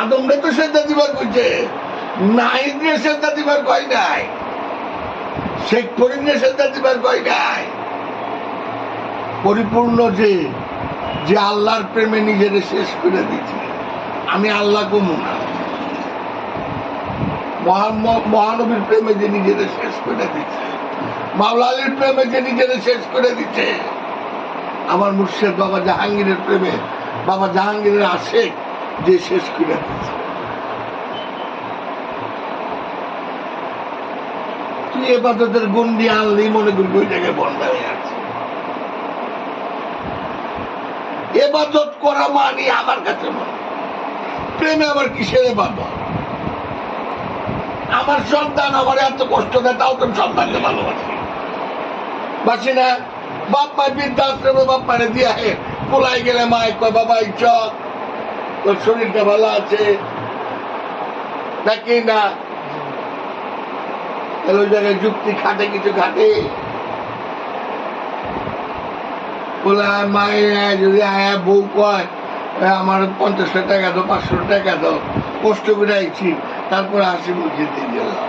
আদমরে তো সেজদা দিবার কইছে। নাই দিয়ে সেজদা দিবার কয় নাই। শেখ করিমরে সেজদা দিবার কয় নাই। পরিপূর্ণ যে যে আল্লাহর প্রেমে নিজের শেষ করে দিচ্ছে আমি আল্লাহ কমু না। মহানবীর প্রেমে যে নিজের শেষ করে দিচ্ছে মাওলালির প্রেমে যে নিজের শেষ করে দিচ্ছে আমার মুর্শেদ বাবা জাহাঙ্গীরের প্রেমে, বাবা জাহাঙ্গীরের আশেক যে শেষ করে দিচ্ছে তুই এবাদতের গন্ডি আনলি, মনে করবি ওই জায়গায় বন্ধ হয়ে আছে। এবাদত করা মানি আমার কাছে মনে প্রেমে আবার কিসের এবাদত? আমার সন্তান আমার এত কষ্ট দেয়, তাও তো সন্তানকে ভালোবাসি। বাসি না, বাপ মায় বৃদ্ধাশ্রমে বাপ মারে দিয়া হে কোলাই গেলে মায় কয়, বাবা ইচ্ছক তোর শরীরটা ভালো আছে। নাকি না? তাহলে ওই জায়গায় যুক্তি খাটে, কিছু খাটে। যদি আয়া বউ কয় আমার পঞ্চাশটা টাকা দাও, পাঁচশো টাকা দাও, কষ্ট করে তারপরে হাসি মুখে দিয়ে গেলাম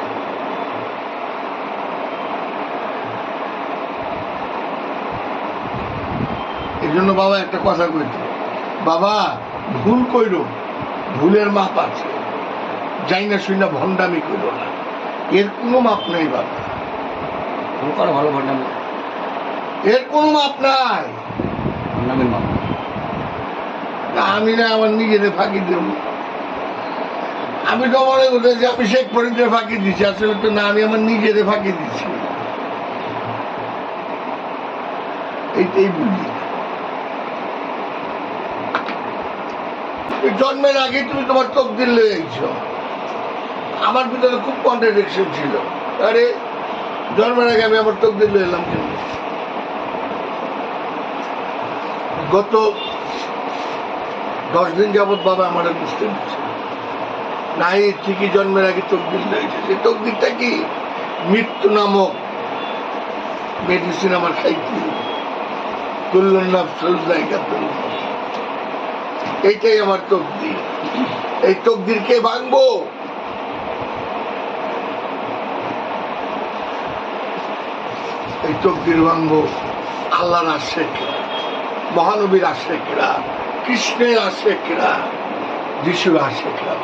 এই জন্য বাবা একটা কথা কইছে। বাবা ভুল কইর ভুলের মাপ আছে। যাই না শুই না ভণ্ডামি কইল না। এর কোনো মাপ নাই বাবা। করা ভালো ভণ্ডামি? এর কোনো মাপ নাই। ভণ্ডামির মা তা আমি না আমার নিজের ফাঁকি দেব। আমি তো মনে করতে আমি শেখ ফরিদের ফাঁকি দিচ্ছি আসলে তো না আমি আমার নিজের ফাঁকি দিচ্ছি এইটাই বুঝি। জন্মের আগে তুমি তোমার তকদির লয়ে আইছো আমার ভিতরে খুব কন্ট্রাডিকশন ছিল। আরে, জন্মের আগে আমি আমার তকদির লয়ে এলাম কেন? গত দশ দিন যাবৎ বাবা আমার বুঝতে দিচ্ছে নাই, ঠিকই জন্মের আগে তকদির রয়েছে সেই তকদিরটা কি? মৃত্যু নামক মেডিসিন আমার খাইতে তুল্য নাফসুল জায়গা তুল্য এইটাই আমার তকদির। এই তকদিরকে ভাঙবো। এই তকদির ভাঙবো আল্লাহর আশেখরা মহানবীর আশেখরা কৃষ্ণের আশেখরা যিশুর আশেখরা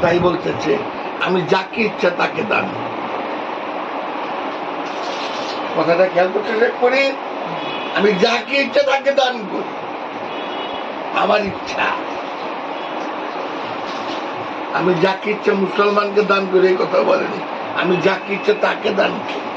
তাই বলতেছে, আমি যাকে ইচ্ছা তাকে দান। কথাটা খেয়াল করতে করি, আমি যাকে ইচ্ছা তাকে দান করি। আমার ইচ্ছা। আমি যাকে ইচ্ছা মুসলমানকে দান করি এই কথা বলেনি। আমি যাকে ইচ্ছা তাকে দান করি।